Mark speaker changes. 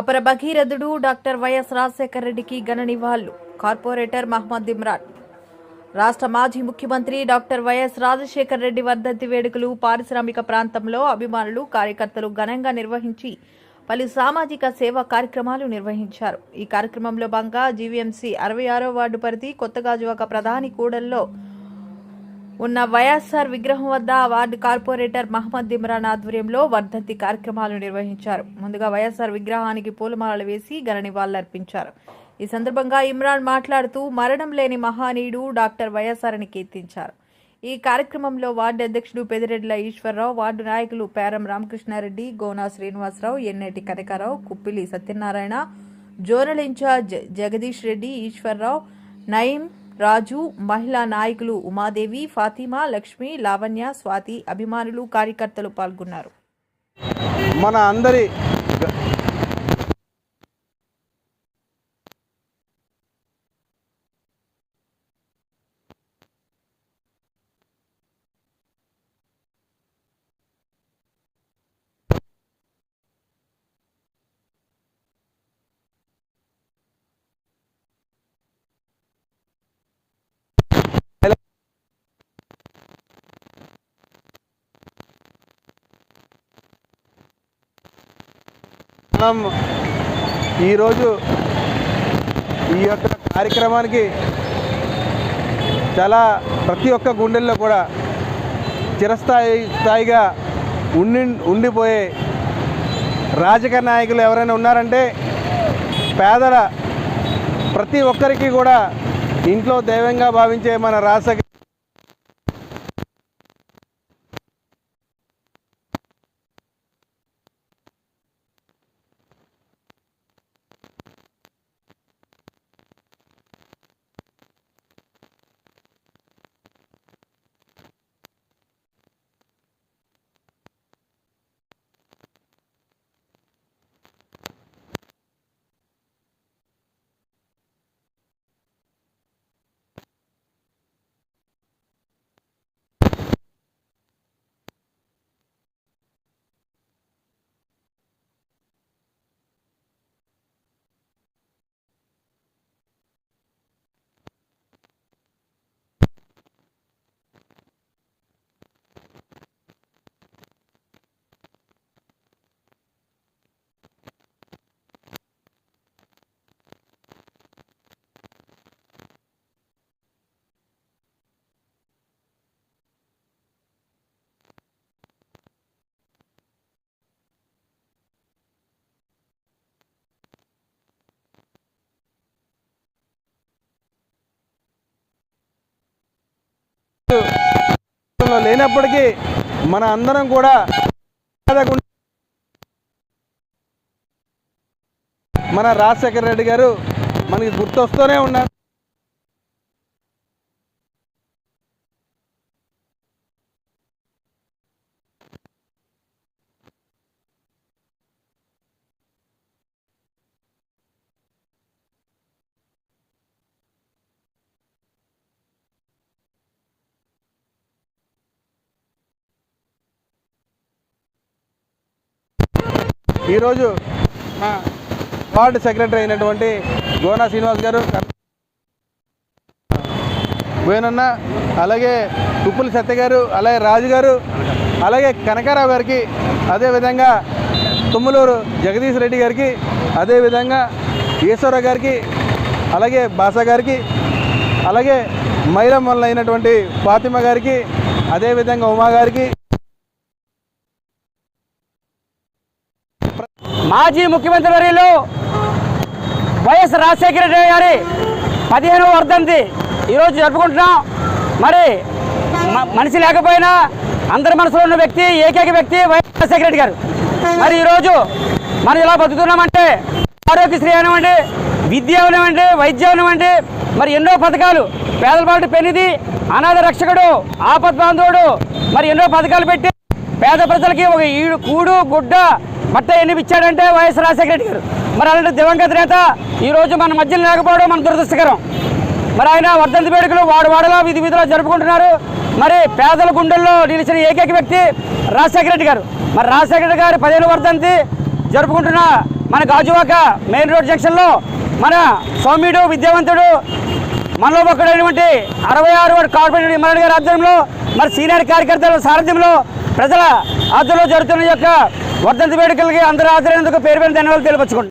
Speaker 1: అపర భగీరథుడు doctor YS Rajasekhara రెడ్డికి ఘన నివాళులు. కార్పొరేటర్ మహమ్మద్ ఇమ్రాన్. రాష్ట్ర మాజీ ముఖ్యమంత్రి డాక్టర్ వైఎస్ రాజశేఖర రెడ్డి వర్ధంతి వేడుకలు పారిశ్రామిక ప్రాంతంలో అభిమానులు కార్యకర్తలు ఘనంగా నిర్వహించి పలు సామాజిక సేవా కార్యక్రమాలు నిర్వహించారు. ఈ కార్యక్రమంలో భాగంగా జీవీఎంసీ అరవై ఆరో వార్డు పరిధి కొత్తగాజువాక ప్రధాని కూడల్లో ఉన్న వైఎస్ఆర్ విగ్రహం వద్ద వార్డు కార్పొరేటర్ మహమ్మద్ ఇమ్రాన్ ఆధ్వర్యంలో వర్ధంతి కార్యక్రమాలు నిర్వహించారు. ముందుగా వైఎస్ఆర్ విగ్రహానికి పూలమాలలు వేసి ఘన నివాళులర్పించారు ఈ సందర్భంగా ఇమ్రాన్ మాట్లాడుతూ మరణం లేని మహానీయుడు డాక్టర్ వైఎస్ఆర్ అని కీర్తించారు. ఈ కార్యక్రమంలో వార్డు అధ్యక్షుడు పెదిరెడ్ల ఈశ్వరరావు వార్డు నాయకులు పేరం రామకృష్ణారెడ్డి గోనా శ్రీనివాసరావు ఎన్నేటి కనకారావు కుప్పిలి సత్యనారాయణ జోనల్ ఇన్ఛార్జ్ జగదీష్ రెడ్డి ఈశ్వరరావు నయీం రాజు మహిళా నాయకులు ఉమాదేవి ఫాతిమా లక్ష్మి లావణ్య స్వాతి అభిమానులు కార్యకర్తలు పాల్గొన్నారు.
Speaker 2: మన అందరి మనం ఈరోజు ఈ యొక్క కార్యక్రమానికి చాలా ప్రతి ఒక్క గుండెల్లో కూడా చిరస్థాయి స్థాయిగా ఉండి ఉండిపోయే రాజకీయ నాయకులు ఎవరైనా ఉన్నారంటే పేదల ప్రతి ఒక్కరికి కూడా ఇంట్లో దైవంగా భావించే మన రాజశేఖర లేనప్పటికీ మన అందరం కూడా మన రాజశేఖర రెడ్డి గారు మనకి గుర్తొస్తూనే ఉన్నారు. ఈరోజు మా వార్డు సెక్రటరీ అయినటువంటి గోనా శ్రీనివాస్ గారు వేనన్న అలాగే ఉప్పుల సత్య గారు అలాగే రాజు గారు అలాగే కనకారావు గారికి అదేవిధంగా తుమ్మలూరు జగదీష్ రెడ్డి గారికి అదేవిధంగా ఈశ్వరరావు గారికి అలాగే బాసా గారికి అలాగే మైలమ్మల్ అయినటువంటి ఫాతిమ గారికి అదేవిధంగా ఉమా గారికి
Speaker 3: మాజీ ముఖ్యమంత్రి వర్యులు వైఎస్ రాజశేఖర రెడ్డి గారి పదిహేనవ వర్ధంతి ఈరోజు జరుపుకుంటున్నాం. మరి మ- మనిషి లేకపోయినా అందరి మనసులో ఉన్న వ్యక్తి ఏకైక వ్యక్తి వైఎస్ రాజశేఖర రెడ్డి గారు. మరి ఈరోజు మనం ఇలా బతుకుతున్నామంటే ఆరోగ్యశ్రీ అవనివ్వండి విద్య అవనివ్వండి వైద్యం అవనివ్వండి మరి ఎన్నో పథకాలు పేదల పాటు పెనిది అనాథ రక్షకుడు ఆపద్ బాంధవుడు మరి ఎన్నో పథకాలు పెట్టి పేద ప్రజలకి ఒక ఈడు కూడు గుడ్డ మట్ట ఎన్ని ఇచ్చాడంటే వైఎస్ రాజశేఖరరెడ్డి గారు? మరి అలాంటి దివంగత నేత ఈరోజు మన మధ్యలో లేకపోవడం మన దురదృష్టకరం. మరి ఆయన వర్ధంతి వేడుకలు వాడు వాడలో విధి విధిలో జరుపుకుంటున్నారు. మరి పేదల గుండెల్లో నిలిచిన ఏకైక వ్యక్తి రాజశేఖర రెడ్డి గారు. మరి రాజశేఖర రెడ్డి గారి పదిహేను వర్ధంతి జరుపుకుంటున్న మన గాజువాక మెయిన్ రోడ్ జంక్షన్లో మన సౌమ్యుడు విద్యావంతుడు మనలో ఒకడైనటువంటి అరవై ఆరు కార్పొరేటర్ ఇమ్మరాడు గారి ఆధ్వర్యంలో మరి సీనియర్ కార్యకర్తల సారథ్యంలో ప్రజల ఆధ్వర్యంలో జరుగుతున్న యొక్క వర్ధంతి వేడుకలకి అందరూ హాజరైనందుకు పేరు పేరు ధన్యవాదాలు తెలియపరచుకుంటున్నాను